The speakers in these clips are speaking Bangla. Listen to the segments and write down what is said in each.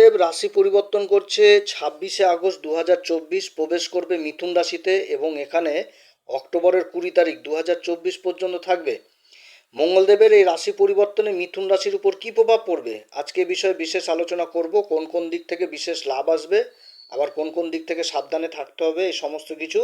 মঙ্গলদেব রাশি পরিবর্তন করছে। ছাব্বিশে আগস্ট দু হাজার চব্বিশ প্রবেশ করবে মিথুন রাশিতে এবং এখানে অক্টোবরের কুড়ি তারিখ দু হাজার চব্বিশ পর্যন্ত থাকবে। মঙ্গলদেবের এই রাশি পরিবর্তনে মিথুন রাশির উপর কী প্রভাব পড়বে? আজকে বিষয়ে বিশেষ আলোচনা করব। কোন কোন দিক থেকে বিশেষ লাভ আসবে? আবার কোন কোন দিক থেকে সাবধানে থাকতে হবে? এই সমস্ত কিছু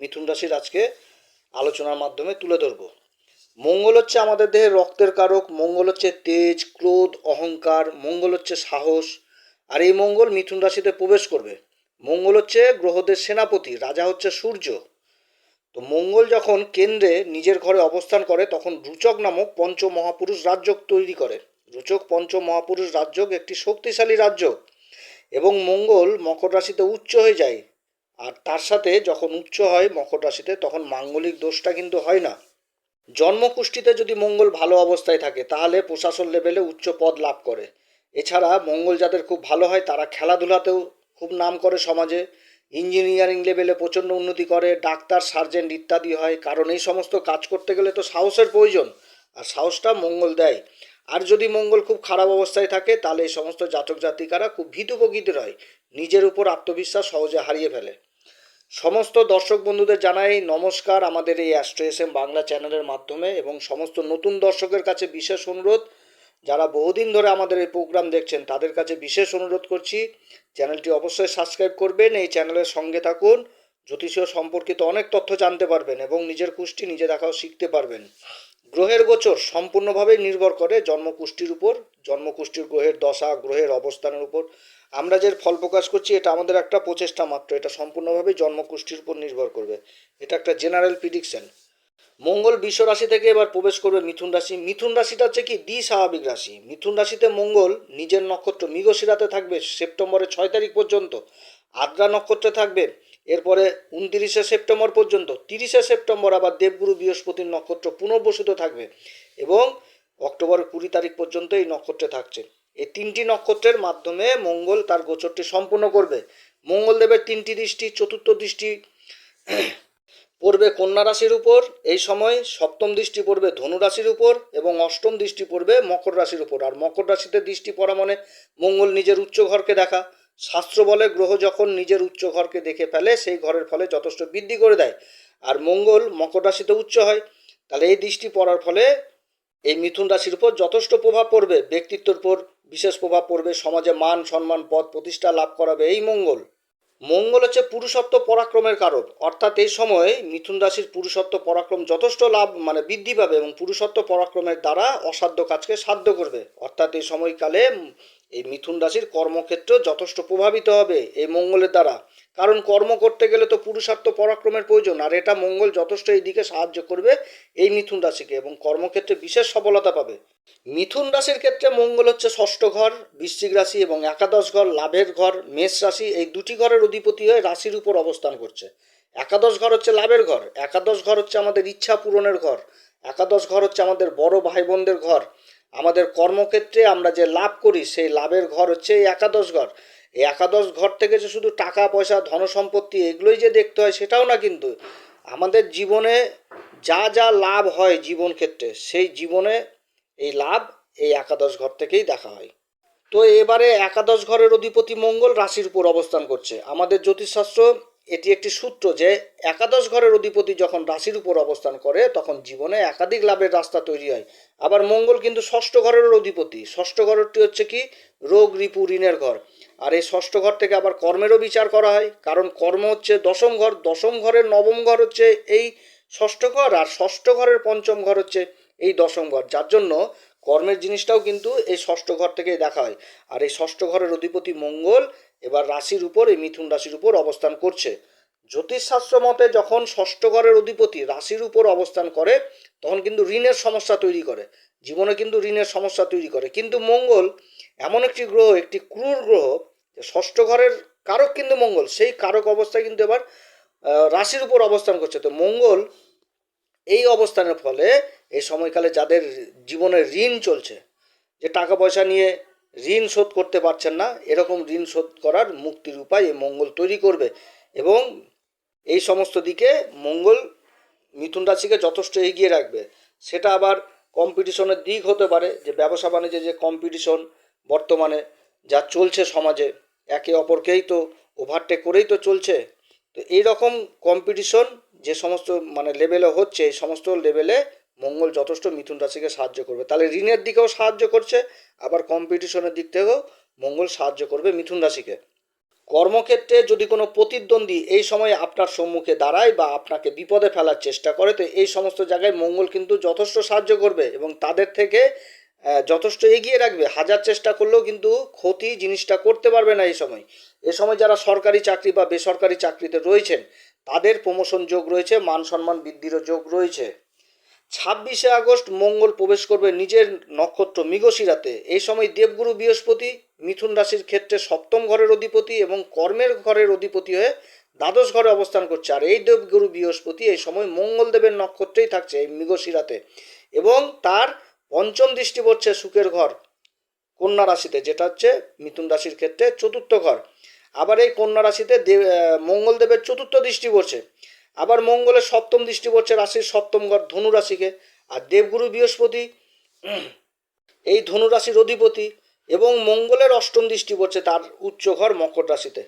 মিথুন রাশির আজকে আলোচনার মাধ্যমে তুলে ধরবো। মঙ্গল হচ্ছে আমাদের দেহের রক্তের কারক। মঙ্গল হচ্ছে তেজ, ক্রোধ, অহংকার। মঙ্গল হচ্ছে সাহস। আর এই মঙ্গল মিথুন রাশিতে প্রবেশ করবে। মঙ্গল হচ্ছে গ্রহদের সেনাপতি, রাজা হচ্ছে সূর্য। তো মঙ্গল যখন কেন্দ্রে নিজের ঘরে অবস্থান করে, তখন রুচক নামক পঞ্চ মহাপুরুষ রাজ্যক তৈরি করে। রুচক পঞ্চ মহাপুরুষ রাজ্যক একটি শক্তিশালী রাজ্য এবং মঙ্গল মকর রাশিতে উচ্চ হয়ে যায়। আর তার সাথে যখন উচ্চ হয় মকর রাশিতে, তখন মাঙ্গলিক দোষটা কিন্তু হয় না। জন্মকুষ্ঠিতে যদি মঙ্গল ভালো অবস্থায় থাকে, তাহলে প্রশাসন লেভেলে উচ্চ পদ লাভ করে। এছাড়া মঙ্গল যাদের খুব ভালো হয়, তারা খেলাধুলাতেও খুব নাম করে সমাজে। ইঞ্জিনিয়ারিং লেভেলে প্রচণ্ড উন্নতি করে, ডাক্তার, সার্জেন্ট ইত্যাদি হয়, কারণ এই সমস্ত কাজ করতে গেলে তো সাহসের প্রয়োজন, আর সাহসটা মঙ্গল দেয়। আর যদি মঙ্গল খুব খারাপ অবস্থায় থাকে, তাহলে এই সমস্ত জাতক জাতিকারা খুব ভীতু প্রকৃতির হয় নিজের উপর আত্মবিশ্বাস সহজে হারিয়ে ফেলে। সমস্ত দর্শক বন্ধুদের জানাই নমস্কার, আমাদের এই অ্যাস্ট্রো এস এম বাংলা চ্যানেলের মাধ্যমে, এবং সমস্ত নতুন দর্শকের কাছে বিশেষ অনুরোধ যারা বহুদিন ধরে আমাদের এই প্রোগ্রাম দেখছেন, তাদের কাছে বিশেষ অনুরোধ করছি, চ্যানেলটি অবশ্যই সাবস্ক্রাইব করবেন, এই চ্যানেলের সঙ্গে থাকুন, জ্যোতিষীয় সম্পর্কিত অনেক তথ্য জানতে পারবেন এবং নিজের কুষ্টি নিজে দেখাও শিখতে পারবেন। গ্রহের গোচর সম্পূর্ণভাবেই নির্ভর করে জন্মকুষ্টির উপর জন্মকুষ্ঠির গ্রহের দশা, গ্রহের অবস্থানের উপর। আমরা যে ফল প্রকাশ করছি, এটা আমাদের একটা প্রচেষ্টা মাত্র, এটা সম্পূর্ণভাবে জন্মকুষ্টির উপর নির্ভর করবে। এটা একটা জেনারেল প্রিডিকশন মঙ্গল বিশ্ব রাশি থেকে এবার প্রবেশ করবে মিথুন রাশি। মিথুন রাশিটা হচ্ছে কি? দ্বি স্বাভাবিক রাশি। মিথুন রাশিতে মঙ্গল নিজের নক্ষত্র মৃগশিরাতে থাকবে সেপ্টেম্বরের ছয় তারিখ পর্যন্ত। আদ্রা নক্ষত্রে থাকবে এরপরে উনতিরিশে সেপ্টেম্বর পর্যন্ত। তিরিশে সেপ্টেম্বর আবার দেবগুরু বৃহস্পতির নক্ষত্র পুনর্বসিত থাকবে এবং অক্টোবরের কুড়ি তারিখ পর্যন্ত এই নক্ষত্রে থাকছে। এই তিনটি নক্ষত্রের মাধ্যমে মঙ্গল তার গোচরটি সম্পূর্ণ করবে। মঙ্গলদেবের তিনটি দৃষ্টি, চতুর্থ দৃষ্টি পড়বে কন্যা রাশির উপর, এই সময় সপ্তম দৃষ্টি পড়বে ধনু রাশির উপর এবং অষ্টম দৃষ্টি পড়বে মকর রাশির উপর। আর মকর রাশিতে দৃষ্টি পড়া মানে মঙ্গল নিজের উচ্চ ঘরকে দেখা। শাস্ত্র বলে গ্রহ যখন নিজের উচ্চ ঘরকে দেখে ফেলে, সেই ঘরের ফলে যথেষ্ট বৃদ্ধি করে দেয়। আর মঙ্গল মকর রাশিতে উচ্চ হয়, তাহলে এই দৃষ্টি পড়ার ফলে এই মিথুন রাশির উপর যথেষ্ট প্রভাব পড়বে। ব্যক্তিত্বের উপর বিশেষ প্রভাব পড়বে। সমাজে মান, সম্মান, পদ প্রতিষ্ঠা লাভ করাবে এই মঙ্গল। মঙ্গল হচ্ছে পুরুষত্ব পরাক্রমের কারণ অর্থাৎ এই সময়ে মিথুন রাশির পুরুষত্ব পরাক্রম যথেষ্ট লাভ মানে বৃদ্ধি পাবে এবং পুরুষত্ব পরাক্রমের দ্বারা অসাধ্য কাজকে সাধ্য করবে। অর্থাৎ এই সময়কালে এই মিথুন রাশির কর্মক্ষেত্র যথেষ্ট প্রভাবিত হবে এই মঙ্গলের দ্বারা। কারণ কর্ম করতে গেলে তো পুরুষার্থ পরাক্রমের প্রয়োজন, আর এটা মঙ্গল যথেষ্ট এই দিকে সাহায্য করবে এই মিথুন রাশিকে এবং কর্মক্ষেত্রে বিশেষ সফলতা পাবে। মিথুন রাশির ক্ষেত্রে মঙ্গল হচ্ছে ষষ্ঠ ঘর, বৃশ্চিক রাশি এবং একাদশ ঘর, লাভের ঘর, মেষ রাশি এই দুটি ঘরের অধিপতি হয়ে রাশির উপর অবস্থান করছে। একাদশ ঘর হচ্ছে লাভের ঘর, একাদশ ঘর হচ্ছে আমাদের ইচ্ছা পূরণের ঘর, একাদশ ঘর হচ্ছে আমাদের বড় ভাই বোনদের ঘর আমাদের কর্মক্ষেত্রে আমরা যে লাভ করি, সেই লাভের ঘর হচ্ছে এই একাদশ ঘর। এই একাদশ ঘর থেকে যে শুধু টাকা, পয়সা ধন সম্পত্তি এগুলোই যে দেখতে হয় সেটাও না কিন্তু। আমাদের জীবনে যা যা লাভ হয় জীবন ক্ষেত্রে, সেই জীবনে এই লাভ এই একাদশ ঘর থেকেই দেখা হয়। তো এবারে একাদশ ঘরের অধিপতি মঙ্গল রাশির উপর অবস্থান করছে। আমাদের জ্যোতিষশাস্ত্র এটি একটি সূত্র যে একাদশ ঘরের অধিপতি যখন রাশির উপর অবস্থান করে, তখন জীবনে একাধিক লাভের রাস্তা তৈরি হয়। আবার মঙ্গল কিন্তু ষষ্ঠ ঘরের অধিপতি। ষষ্ঠ ঘরটি হচ্ছে কি? রোগ রিপু ঋণের ঘর। আর এই ষষ্ঠ ঘর থেকে আবার কর্মেরও বিচার করা হয়। কারণ কর্ম হচ্ছে দশম ঘর। দশম ঘরের নবম ঘর হচ্ছে এই ষষ্ঠ ঘর। আর ষষ্ঠ ঘরের পঞ্চম ঘর হচ্ছে এই দশম ঘর। যার জন্য কর্মের জিনিসটাও কিন্তু এই ষষ্ঠ ঘর থেকেই দেখা হয়। আর এই ষষ্ঠ ঘরের অধিপতি মঙ্গল এবার রাশির উপর, এই মিথুন রাশির উপর অবস্থান করছে। জ্যোতিষশাস্ত্র মতে যখন ষষ্ঠ ঘরের অধিপতি রাশির উপর অবস্থান করে, তখন কিন্তু ঋণের সমস্যা তৈরি করে। জীবনে কিন্তু ঋণের সমস্যা তৈরি করে। কিন্তু মঙ্গল এমন একটি গ্রহ, একটি ক্রূর গ্রহ ষষ্ঠ ঘরের কারক কিন্তু মঙ্গল। সেই কারক অবস্থায় কিন্তু এবার রাশির উপর অবস্থান করছে। তো মঙ্গল এই অবস্থানের ফলে এই সময়কালে যাদের জীবনে ঋণ চলছে, যে টাকা পয়সা নিয়ে ঋণ শোধ করতে পারছেন না, এরকম ঋণ শোধ করার মুক্তির উপায় এই মঙ্গল তৈরি করবে। এবং এই সমস্ত দিকে মঙ্গল মিথুন রাশিকে যথেষ্ট এগিয়ে রাখবে। সেটা আবার কম্পিটিশনের দিক হতে পারে, যে ব্যবসা বাণিজ্যে যে কম্পিটিশন বর্তমানে যা চলছে সমাজে, একে অপরকেই তো ওভারটেক করেই তো চলছে। তো এই রকম কম্পিটিশন যে সমস্ত মানে লেভেলে হচ্ছে, এই সমস্ত লেভেলে মঙ্গল যথেষ্ট মিথুন রাশিকে সাহায্য করবে। তাহলে ঋণের দিকেও সাহায্য করছে, আবার কম্পিটিশনের দিক থেকেও মঙ্গল সাহায্য করবে মিথুন রাশিকে। কর্মক্ষেত্রে যদি কোনো প্রতিদ্বন্দ্বী এই সময় আপনার সম্মুখে দাঁড়ায় বা আপনাকে বিপদে ফেলার চেষ্টা করে, তো এই সমস্ত জায়গায় মঙ্গল কিন্তু যথেষ্ট সাহায্য করবে এবং তাদের থেকে যথেষ্ট এগিয়ে রাখবে। হাজার চেষ্টা করলেও কিন্তু ক্ষতি জিনিসটা করতে পারবে না এই সময়। এ সময় যারা সরকারি চাকরি বা বেসরকারি চাকরিতে রয়েছেন, তাদের প্রমোশন যোগ রয়েছে মান সম্মান বৃদ্ধিরও যোগ রয়েছে। ছাব্বিশে আগস্ট মঙ্গল প্রবেশ করবে নিজের নক্ষত্র মৃগশিরাতে। এই সময় দেবগুরু বৃহস্পতি মিথুন রাশির ক্ষেত্রে সপ্তম ঘরের অধিপতি এবং কর্মের ঘরের অধিপতি হয়ে দ্বাদশ ঘরে অবস্থান করছে। আর এই দেবগুরু বৃহস্পতি এই সময় মঙ্গলদেবের নক্ষত্রেই থাকছে এই মৃগশিরাতে এবং তার পঞ্চম দৃষ্টি পড়ছে সুখের ঘর কন্যা রাশিতে, যেটা হচ্ছে মিথুন রাশির ক্ষেত্রে চতুর্থ ঘর। আবার এই কন্যা রাশিতে দেব মঙ্গলদেবের চতুর্থ দৃষ্টি পড়ছে। আবার মঙ্গলের সপ্তম দৃষ্টি পড়ছে রাশির সপ্তম ঘর ধনু রাশিকে আর দেবগুরু বৃহস্পতি, এই ধনু রাশির অধিপতি এবং মঙ্গলের অষ্টম দৃষ্টি পড়ছে তার উচ্চ ঘর মকর রাশিতে।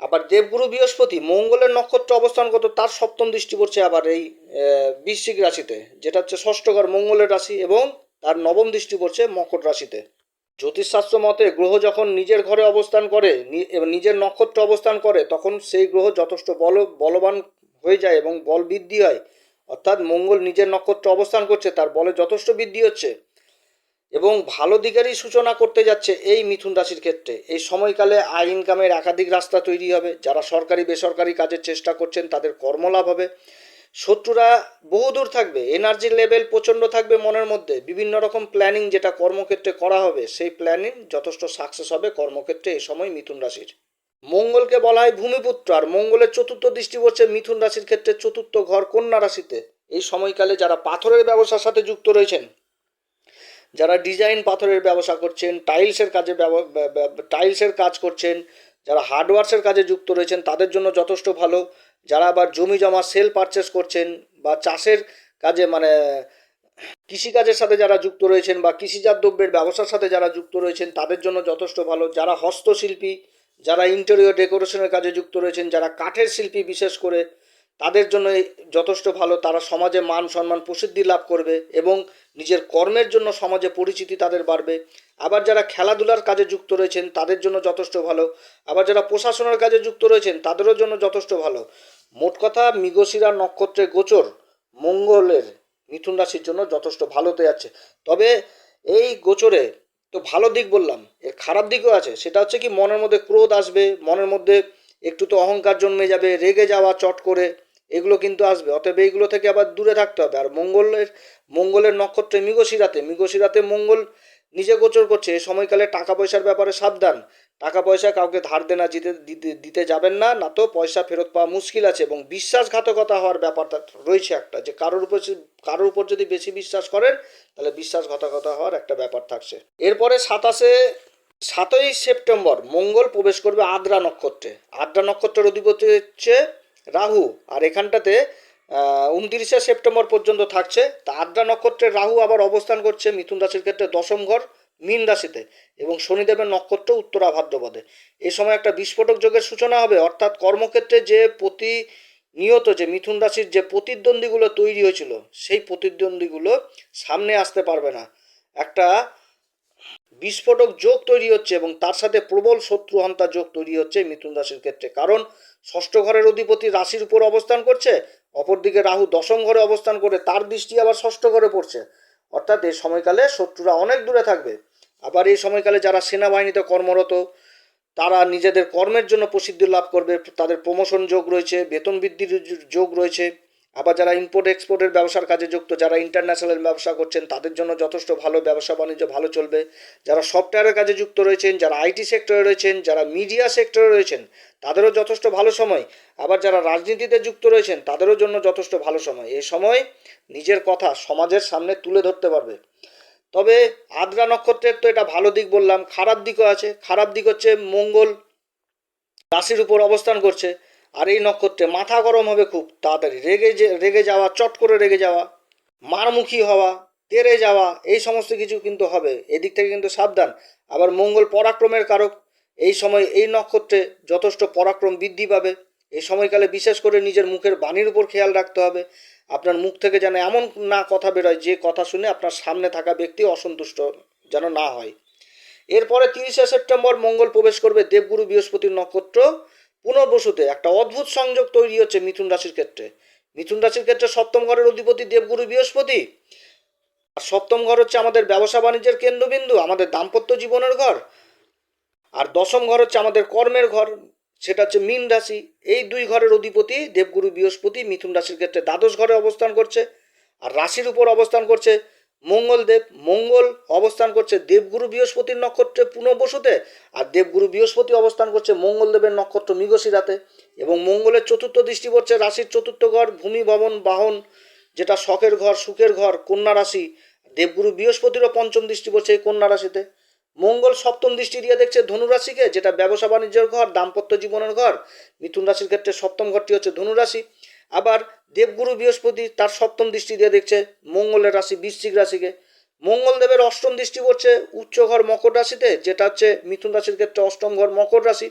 আবার দেবগুরু বৃহস্পতি, মঙ্গলের নক্ষত্র অবস্থান করতো তার সপ্তম দৃষ্টি পড়ছে আবার এই বৃশ্চিক রাশিতে, যেটা হচ্ছে ষষ্ঠ ঘর মঙ্গলের রাশি এবং তার নবম দৃষ্টি পড়ছে মকর রাশিতে। জ্যোতিষশাস্ত্র মতে গ্রহ যখন নিজের ঘরে অবস্থান করে নিজের নক্ষত্র অবস্থান করে, তখন সেই গ্রহ যথেষ্ট বল, বলবান হয়ে যায় এবং বল বৃদ্ধি হয়, অর্থাৎ মঙ্গল নিজের নক্ষত্র অবস্থান করছে, তার বলে যথেষ্ট বৃদ্ধি হচ্ছে এবং ভালো দিকেরই সূচনা করতে যাচ্ছে এই মিথুন রাশির ক্ষেত্রে। এই সময়কালে আয় ইনকামের একাধিক রাস্তা তৈরি হবে, যারা সরকারি, বেসরকারি কাজের চেষ্টা করছেন তাদের কর্মলাভ হবে। শত্রুরা বহুদূর থাকবে এনার্জি লেভেল প্রচণ্ড থাকবে মনের মধ্যে, বিভিন্ন রকম প্ল্যানিং যেটা কর্মক্ষেত্রে করা হবে, সেই প্ল্যানিং যথেষ্ট সাকসেস হবে কর্মক্ষেত্রে এই সময় মিথুন রাশির। মঙ্গলকে বলা হয় ভূমিপুত্র আর মঙ্গলের চতুর্থ দৃষ্টি পড়ছে মিথুন রাশির ক্ষেত্রে চতুর্থ ঘর কন্যা রাশিতে। এই সময়কালে যারা পাথরের ব্যবসার সাথে যুক্ত রয়েছেন, যারা ডিজাইন পাথরের ব্যবসা করছেন, টাইলসের কাজে টাইলসের কাজ করছেন, যারা হার্ডওয়ার্সের কাজে যুক্ত রয়েছেন, তাদের জন্য যথেষ্ট ভালো। যারা আবার জমি জমা, সেল পারচেস করছেন বা চাষের কাজে মানে কৃষিকাজের সাথে যারা যুক্ত রয়েছেন বা কৃষিজাত দ্রব্যের ব্যবসার সাথে যারা যুক্ত রয়েছেন, তাদের জন্য যথেষ্ট ভালো। যারা হস্তশিল্পী যারা ইন্টেরিয়র ডেকোরেশনের কাজে যুক্ত রয়েছেন, যারা কাঠের শিল্পী বিশেষ করে, তাদের জন্য যথেষ্ট ভালো। তারা সমাজে মান সম্মান প্রসিদ্ধি লাভ করবে এবং নিজের কর্মের জন্য সমাজে পরিচিতি তাদের বাড়বে। আবার যারা খেলাধুলার কাজে যুক্ত রয়েছেন, তাদের জন্য যথেষ্ট ভালো। আবার যারা প্রশাসনের কাজে যুক্ত রয়েছেন, তাদেরও জন্য যথেষ্ট ভালো। মোট কথা, মৃগশিরা নক্ষত্রের গোচর মঙ্গলের মিথুন রাশির জন্য যথেষ্ট ভালো হতে যাচ্ছে তবে এই গোচরে তো ভালো দিক বললাম। এর খারাপ দিকও আছে। সেটা হচ্ছে কি, মনের মধ্যে ক্রোধ আসবে, মনের মধ্যে একটু তো অহংকার জন্মে যাবে, রেগে যাওয়া, চট করে, এগুলো কিন্তু আসবে। অতএব এইগুলো থেকে আবার দূরে থাকতে হবে। আর মঙ্গলের মঙ্গলের নক্ষত্রে মৃগশিরাতে মৃগশিরাতে মঙ্গল নিজে গোচর করছে। এই সময়কালে টাকা পয়সার ব্যাপারে সাবধান। টাকা পয়সা কাউকে ধার দেনা দিতে দিতে যাবেন না না তো পয়সা ফেরত পাওয়া মুশকিল আছে এবং বিশ্বাসঘাতকতা হওয়ার ব্যাপারটা রয়েছে একটা, যে কারোর উপর কারোর উপর যদি বেশি বিশ্বাস করেন, তাহলে বিশ্বাসঘাতকতা হওয়ার একটা ব্যাপার থাকছে। এরপরে সাতাশে, সাতই সেপ্টেম্বর, মঙ্গল প্রবেশ করবে আদ্রা নক্ষত্রে। আদ্রা নক্ষত্রের অধিপতি হচ্ছে রাহু, আর এখানটাতে উনত্রিশে সেপ্টেম্বর পর্যন্ত থাকছে। তা আদ্রা নক্ষত্রের রাহু আবার অবস্থান করছে মিথুন রাশির ক্ষেত্রে দশম ঘর মীন রাশিতে এবং শনিদেবের নক্ষত্র উত্তরা ভাদ্রপদে। এই সময় একটা বিস্ফোটক যোগের সূচনা হবে, অর্থাৎ কর্মক্ষেত্রে যে প্রতি নিয়ত যে মিথুন রাশির যে প্রতিদ্বন্দ্বীগুলো তৈরি হয়েছিল, সেই প্রতিদ্বন্দ্বীগুলো সামনে আসতে পারবে না। একটা বিস্ফোটক যোগ তৈরি হচ্ছে এবং তার সাথে প্রবল শত্রু হন্তা যোগ তৈরি হচ্ছে মিথুন রাশির ক্ষেত্রে। কারণ ষষ্ঠ ঘরের অধিপতি রাশির উপর অবস্থান করছে, অপরদিকে রাহু দশম ঘরে অবস্থান করে, তার দৃষ্টি আবার ষষ্ঠ ঘরে পড়ছে। অর্থাৎ এই সময়কালে শত্রুরা অনেক দূরে থাকবে। আবার এই সময়কালে যারা সেনাবাহিনীতে কর্মরত, তারা নিজেদের কর্মের জন্য প্রসিদ্ধি লাভ করবে। তাদের প্রমোশন যোগ রয়েছে, বেতন বৃদ্ধির যোগ রয়েছে। আবার যারা ইম্পোর্ট এক্সপোর্টের ব্যবসার কাজে যুক্ত, যারা ইন্টারন্যাশনাল ব্যবসা করছেন, তাদের জন্য যথেষ্ট ভালো ব্যবসা বাণিজ্য, ভালো চলবে। যারা সফটওয়্যারের কাজে যুক্ত রয়েছেন, যারা আইটি সেক্টরে রয়েছেন, যারা মিডিয়া সেক্টরে রয়েছেন, তাদেরও যথেষ্ট ভালো সময়। আবার যারা রাজনীতিতে যুক্ত রয়েছেন, তাদেরও জন্য যথেষ্ট ভালো সময়। এই সময় নিজের কথা সমাজের সামনে তুলে ধরতে পারবে। তবে আদ্রা নক্ষত্রের তো এটা ভালো দিক বললাম, খারাপ দিকও আছে। খারাপ দিক হচ্ছে মঙ্গল রাশির উপর অবস্থান করছে। আর এই নক্ষত্রে মাথা গরম হবে খুব তাড়াতাড়ি। রেগে যে রেগে যাওয়া, চট করে রেগে যাওয়া, মারমুখী হওয়া, তেরে যাওয়া, এই সমস্ত কিছু কিন্তু হবে। এদিক থেকে কিন্তু সাবধান। আবার মঙ্গল পরাক্রমের কারক। এই সময় এই নক্ষত্রে যথেষ্ট পরাক্রম বৃদ্ধি পাবে। এই সময়কালে বিশেষ করে নিজের মুখের বাণীর উপর খেয়াল রাখতে হবে। আপনার মুখ থেকে যেন এমন না কথা বেরোয়, যে কথা শুনে আপনার সামনে থাকা ব্যক্তি অসন্তুষ্ট যেন না হয়। এরপরে তিরিশে সেপ্টেম্বর মঙ্গল প্রবেশ করবে দেবগুরু বৃহস্পতির নক্ষত্র। পুনর্বসুতে, একটা অদ্ভুত সংযোগ তৈরি হচ্ছে মিথুন রাশির ক্ষেত্রে। মিথুন রাশির ক্ষেত্রে সপ্তম ঘরের অধিপতি দেবগুরু বৃহস্পতি। আর সপ্তম ঘর হচ্ছে আমাদের ব্যবসা বাণিজ্যের কেন্দ্রবিন্দু, আমাদের দাম্পত্য জীবনের ঘর। আর দশম ঘর হচ্ছে আমাদের কর্মের ঘর, সেটা হচ্ছে মীন রাশি। এই দুই ঘরের অধিপতি দেবগুরু বৃহস্পতি মিথুন রাশির ক্ষেত্রে দ্বাদশ ঘরে অবস্থান করছে, আর রাশির উপর অবস্থান করছে মঙ্গলদেব মঙ্গল অবস্থান করছে, দেবগুরু বৃহস্পতির নক্ষত্রে পুনর্বসুতে আর দেবগুরু বৃহস্পতি অবস্থান করছে মঙ্গলদেবের নক্ষত্র মৃগশিরাতে। এবং মঙ্গলের চতুর্থ দৃষ্টি পড়ছে রাশির চতুর্থ ঘর, ভূমি, ভবন, বাহন, যেটা শখের ঘর, সুখের ঘর, কন্যা রাশি। দেবগুরু বৃহস্পতিরও পঞ্চম দৃষ্টি পড়ছে এই কন্যা রাশিতে। মঙ্গল সপ্তম দৃষ্টি দিয়ে দেখছে ধনুরাশিকে, যেটা ব্যবসা বাণিজ্যের ঘর, দাম্পত্য জীবনের ঘর। মিথুন রাশির ক্ষেত্রে সপ্তম ঘরটি হচ্ছে ধনু রাশি আবার দেবগুরু বৃহস্পতি তার সপ্তম দৃষ্টি দিয়ে দেখছে মঙ্গলের রাশি, বৃশ্চিক রাশিকে। মঙ্গলদেবের অষ্টম দৃষ্টি পড়ছে উচ্চ ঘর মকর রাশিতে, যেটা হচ্ছে মিথুন রাশির ক্ষেত্রে অষ্টম ঘর মকর রাশি।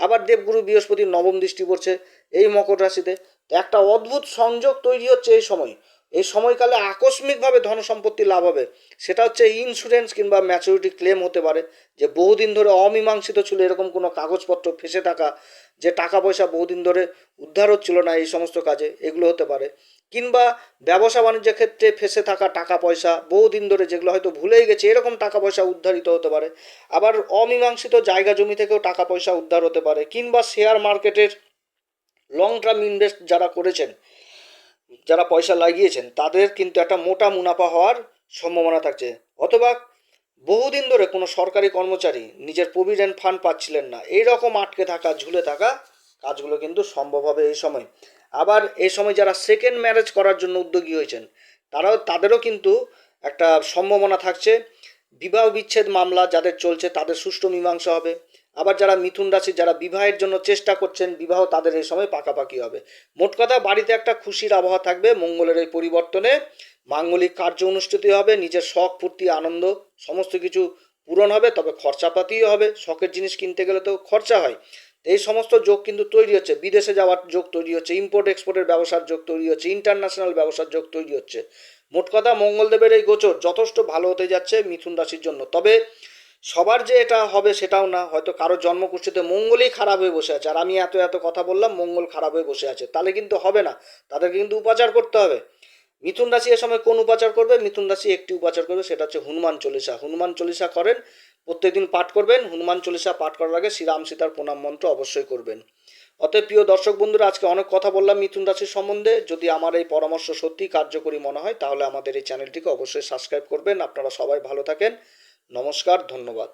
আবার দেবগুরু বৃহস্পতি নবম দৃষ্টি পড়ছে এই মকর রাশিতে। একটা অদ্ভুত সংযোগ তৈরি হচ্ছে এই সময়। এই সময়কালে আকস্মিকভাবে ধন সম্পত্তি লাভ হবে। সেটা হচ্ছে ইন্স্যুরেন্স কিংবা ম্যাচুরিটি ক্লেম হতে পারে, যে বহুদিন ধরে অমীমাংসিত ছিল, এরকম কোনো কাগজপত্র ফেসে থাকা, যে টাকা পয়সা বহুদিন ধরে উদ্ধার হচ্ছিল না এই সমস্ত কাজে, এগুলো হতে পারে। কিংবা ব্যবসা বাণিজ্যের ক্ষেত্রে ফেসে থাকা টাকা পয়সা বহুদিন ধরে যেগুলো হয়তো ভুলেই গেছে, এরকম টাকা পয়সা উদ্ধারিত হতে পারে। আবার অমীমাংসিত জায়গা জমি থেকেও টাকা পয়সা উদ্ধার হতে পারে, কিংবা শেয়ার মার্কেটের লং টার্ম ইনভেস্ট যারা করেছেন যারা পয়সা লাগিয়েছেন, তাদের কিন্তু একটা মোটা মুনাফা হওয়ার সম্ভাবনা থাকছে। অথবা বহুদিন ধরে কোনো সরকারি কর্মচারী নিজের প্রভিডেন্ট ফান্ড পাচ্ছিলেন না। এই রকম আটকে থাকা, ঝুলে থাকা কাজগুলো কিন্তু সম্ভব হবে এই সময়। আবার এই সময় যারা সেকেন্ড ম্যারেজ করার জন্য উদ্যোগী হয়েছেন, তারাও, তাদেরও কিন্তু একটা সম্ভাবনা থাকছে। বিবাহ বিচ্ছেদ মামলা যাদের চলছে, তাদের সুষ্ঠু মীমাংসা হবে। আবার যারা মিথুন রাশি, যারা বিবাহের জন্য চেষ্টা করছেন, বিবাহ তাদের এই সময় পাকাপাকি হবে। মোট কথা, বাড়িতে একটা খুশির আবহাওয়া থাকবে, মঙ্গলের এই পরিবর্তনে মাঙ্গলিক কার্য অনুষ্ঠিত হবে, নিজের শখ, ফুর্তি, আনন্দ সমস্ত কিছু পূরণ হবে, তবে খরচাপাতিও হবে। শখের জিনিস কিনতে গেলে তো খরচা হয়। এই সমস্ত যোগ কিন্তু তৈরি হচ্ছে। বিদেশে যাওয়ার যোগ তৈরি হচ্ছে ইম্পোর্ট এক্সপোর্টের ব্যবসার যোগ তৈরি হচ্ছে ইন্টারন্যাশনাল ব্যবসার যোগ তৈরি হচ্ছে। মোট কথা, মঙ্গলদেবের এই গোচর যথেষ্ট ভালো হতে যাচ্ছে মিথুন রাশির জন্য। তবে সবার যে এটা হবে সেটাও না। হয়তো কারও জন্মকুষ্ঠিতে মঙ্গলই খারাপ হয়ে বসে আছে। আর আমি এত এত কথা বললাম, মঙ্গল খারাপ হয়ে বসে আছে। তাহলে কিন্তু হবে না। তাদেরকে কিন্তু উপাচার করতে হবে। মিথুন রাশি এ সময় কোন উপাচার করবে? মিথুন রাশি একটি উপাচার করবে, সেটা হচ্ছে হনুমান চল্লিশা। হনুমান চল্লিশা করেন, প্রত্যেকদিন পাঠ করবেন। হনুমান চল্লিশা পাঠ করার আগে শ্রীরাম সীতার প্রণাম মন্ত্র অবশ্যই করবেন। অতএব প্রিয় দর্শক বন্ধুরা, আজকে অনেক কথা বললাম মিথুন রাশির সম্বন্ধে। যদি আমার এই পরামর্শ সত্যি কার্যকরী মনে হয়, তাহলে আমাদের এই চ্যানেলটিকে অবশ্যই সাবস্ক্রাইব করবেন। আপনারা সবাই ভালো থাকেন। নমস্কার ধন্যবাদ।